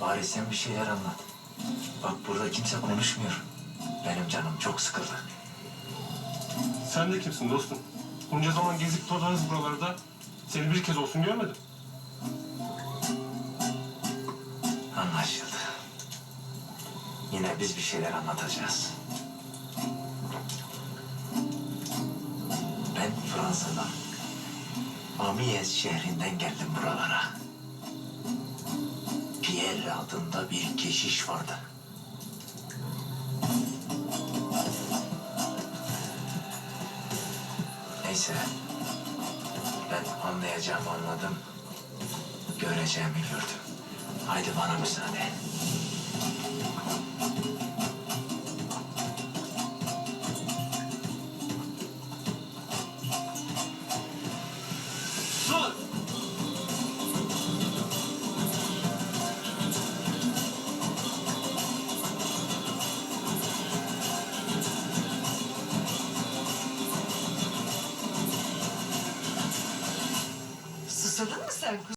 Bari sen bir şeyler anlat. Bak burada kimse konuşmuyor. Benim canım çok sıkıldı. Sen de kimsin dostum? Bunca zaman gezip tozarız buralarda. Seni bir kez olsun görmedim. Anlaşıldı. Yine biz bir şeyler anlatacağız. Ben Fransa'dan, Amiens şehrinden geldim buralara. Pierre adında bir keşiş vardı. Neyse, ben anlayacağımı anladım, göreceğimi gördüm. Haydi bana müsaade. Susadın mı sen